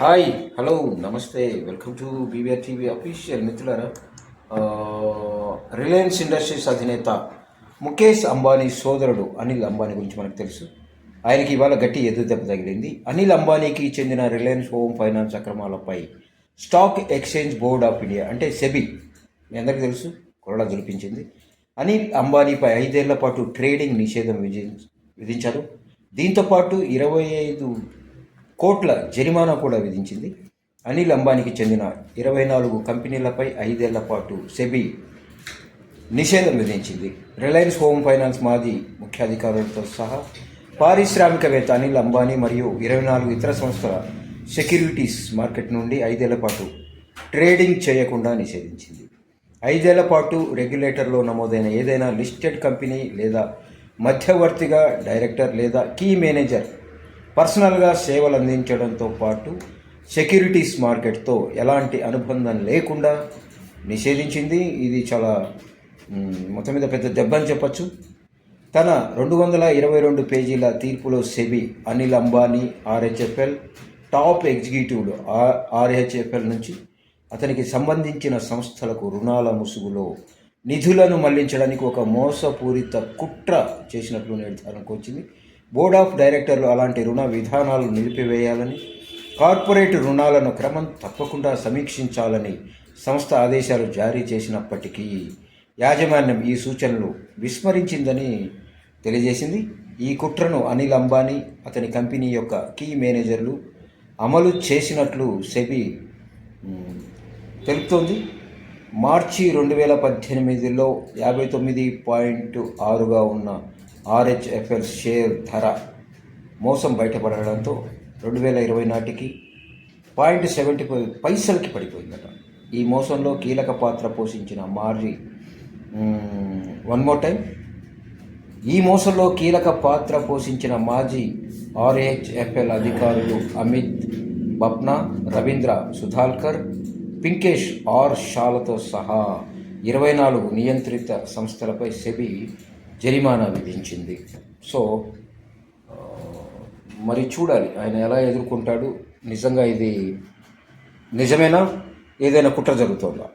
Hi hello నమస్తే welcome to BVR TV official మిత్రులారా. Reliance Industries అధినేత ముఖేష్ అంబానీ సోదరుడు అనిల్ అంబానీ గురించి మనకు తెలుసు. ఆయనకి ఇవాళ గట్టి ఎదురుదెబ్బ తగిలింది. అనిల్ అంబానీకి చెందిన Reliance Home Finance అక్రమాలపై Stock Exchange Board of India అంటే సెబీ మీ అందరికీ తెలుసు కొరడా జులిపించింది అనిల్ అంబానీపై ఐదేళ్ళ పాటు ట్రేడింగ్ నిషేధం విధి విధించారు. దీంతోపాటు ఇరవై ఐదు కోట్ల జరిమానా కూడా విధించింది. అనిల్ అంబానీకి చెందిన ఇరవై నాలుగు కంపెనీలపై ఐదేళ్ళ పాటు సెబీ నిషేధం విధించింది. రిలయన్స్ హోమ్ ఫైనాన్స్ మాజీ ముఖ్యాధికారులతో సహా పారిశ్రామికవేత్త అనిల్ అంబానీ మరియు ఇరవై నాలుగు ఇతర సంస్థల సెక్యూరిటీస్ మార్కెట్ నుండి ఐదేళ్ళ పాటు ట్రేడింగ్ చేయకుండా నిషేధించింది. ఐదేళ్ళ పాటు రెగ్యులేటర్లో నమోదైన ఏదైనా లిస్టెడ్ కంపెనీ లేదా మధ్యవర్తిగా డైరెక్టర్ లేదా కీ మేనేజర్ పర్సనల్గా సేవలు అందించడంతో పాటు సెక్యూరిటీస్ మార్కెట్తో ఎలాంటి అనుబంధం లేకుండా నిషేధించింది. ఇది చాలా మొత్తం మీద పెద్ద దెబ్బ అని చెప్పచ్చు. తన రెండు వందల ఇరవై రెండు పేజీల తీర్పులో SEBI Anil Ambani RHFL top ఎగ్జిక్యూటివ్లు RHFL నుంచి అతనికి సంబంధించిన సంస్థలకు రుణాల ముసుగులో నిధులను మళ్ళించడానికి ఒక మోసపూరిత కుట్ర చేసినట్లు నిర్ధారణకు వచ్చింది. బోర్డ్ ఆఫ్ డైరెక్టర్లు అలాంటి రుణ విధానాలు నిలిపివేయాలని కార్పొరేట్ రుణాలను క్రమం తప్పకుండా సమీక్షించాలని సంస్థ ఆదేశాలు జారీ చేసినప్పటికీ యాజమాన్యం ఈ సూచనలు విస్మరించిందని తెలియజేసింది. ఈ కుట్రను అనిల్ అంబానీ అతని కంపెనీ యొక్క కీ మేనేజర్లు అమలు చేసినట్లు సెబీ తెలుపుతోంది. మార్చి రెండు వేల పద్దెనిమిదిలో యాభై తొమ్మిది పాయింట్ ఆరుగా ఉన్న ఆర్హెచ్ఎఫ్ఎల్ షేర్ ధర మోసం బయటపడడంతో రెండు వేల ఇరవై నాటికి పాయింట్ సెవెంటీ ఫైవ్ పైసలకి పడిపోయిందట. ఈ మోసంలో కీలక పాత్ర పోషించిన మాజీ వన్ మోర్ టైం ఈ మోసంలో కీలక పాత్ర పోషించిన మాజీ ఆర్హెచ్ఎఫ్ఎల్ అధికారులు అమిత్ బప్నా రవీంద్ర సుధాల్కర్ పింకేష్ ఆర్ షాలతో సహా ఇరవై నాలుగు నియంత్రిత సంస్థలపై సెబీ జరిమానా విధించింది. సో మరి చూడాలి. ఆయన ఎలా ఎదుర్కొంటాడు? నిజంగా ఇది నిజమేనా? ఏదైనా కుట్ర జరుగుతుందా?